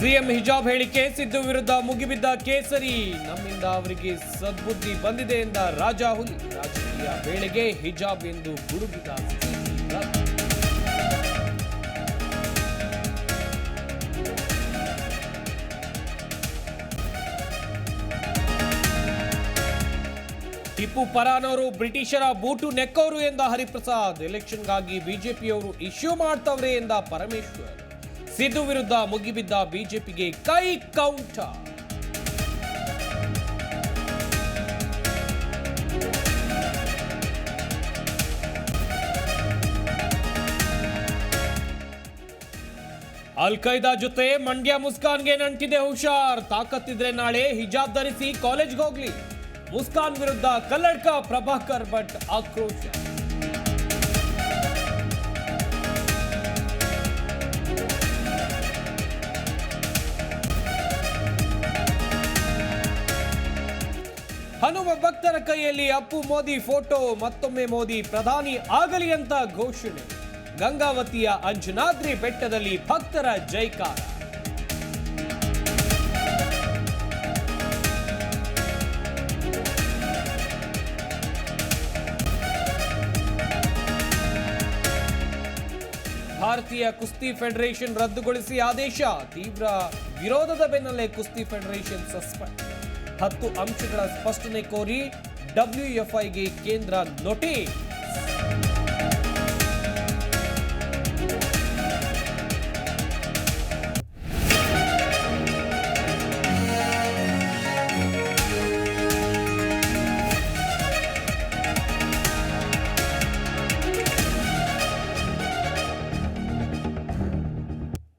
CM ಹಿಜಾಬ್ ಹೇಳಿಕೆ, ಸಿದ್ದು ವಿರುದ್ಧ ಮುಗಿಬಿದ್ದ ಕೇಸರಿ. ನಮ್ಮಿಂದ ಅವರಿಗೆ ಸದ್ಬುದ್ಧಿ ಬಂದಿದೆ ಎಂದ ರಾಜಾಹುಲಿ ರಾಜಕೀಯ ವೇಳೆಗೆ ಹಿಜಾಬ್ ಎಂದು ಗುಡುಗಿದ ಟಿಪ್ಪು ಪರಾನವರು ಬ್ರಿಟಿಷರ ಬೂಟು ನೆಕ್ಕವರು ಎಂದ ಹರಿಪ್ರಸಾದ್. ಎಲೆಕ್ಷನ್ಗಾಗಿ ಬಿಜೆಪಿಯವರು ಇಶ್ಯೂ ಮಾಡ್ತವ್ರೆ ಎಂದ ಪರಮೇಶ್ವರ್. ಸಿದ್ದು ವಿರುದ್ಧ ಮುಗಿಬಿದ್ದ ಬಿಜೆಪಿಗೆ ಕೈ ಕೌಂಟರ್ ಅಲ್ ಖೈದಾ ಜೊತೆ ಮಂಡ್ಯ ಮುಸ್ಕಾನ್ಗೆ ನಂಟಿದೆ ಹುಷಾರ್ ತಾಕತ್ತಿದ್ರೆ ನಾಳೆ ಹಿಜಾಬ್ ಧರಿಸಿ ಕಾಲೇಜ್ಗೆ ಹೋಗ್ಲಿ ಮುಸ್ಕಾನ್ ವಿರುದ್ಧ ಕಲ್ಲಡ್ಕ ಪ್ರಭಾಕರ್ ಭಟ್ ಆಕ್ರೋಶ ಹನುಮ ಭಕ್ತರ ಕೈಯಲ್ಲಿ ಅಪ್ಪು ಮೋದಿ ಫೋಟೋ, ಮತ್ತೊಮ್ಮೆ ಮೋದಿ ಪ್ರಧಾನಿ ಆಗಲಿ ಅಂತ ಘೋಷಣೆ. ಗಂಗಾವತಿಯ ಅಂಜನಾದ್ರಿ ಬೆಟ್ಟದಲ್ಲಿ ಭಕ್ತರ ಜೈಕಾರ. ಭಾರತೀಯ ಕುಸ್ತಿ ಫೆಡರೇಷನ್ ರದ್ದುಗೊಳಿಸಿ ಆದೇಶ, ತೀವ್ರ ವಿರೋಧದ ಬೆನ್ನಲ್ಲೇ ಕುಸ್ತಿ ಫೆಡರೇಷನ್ ಸಸ್ಪೆಂಡ್. ಹತ್ತು ಅಂಶಗಳ ಸ್ಪಷ್ಟನೆ ಕೋರಿ ಡಬ್ಲ್ಯೂಎಫ್ಐಗೆ ಕೇಂದ್ರ ನೋಟಿಸ್.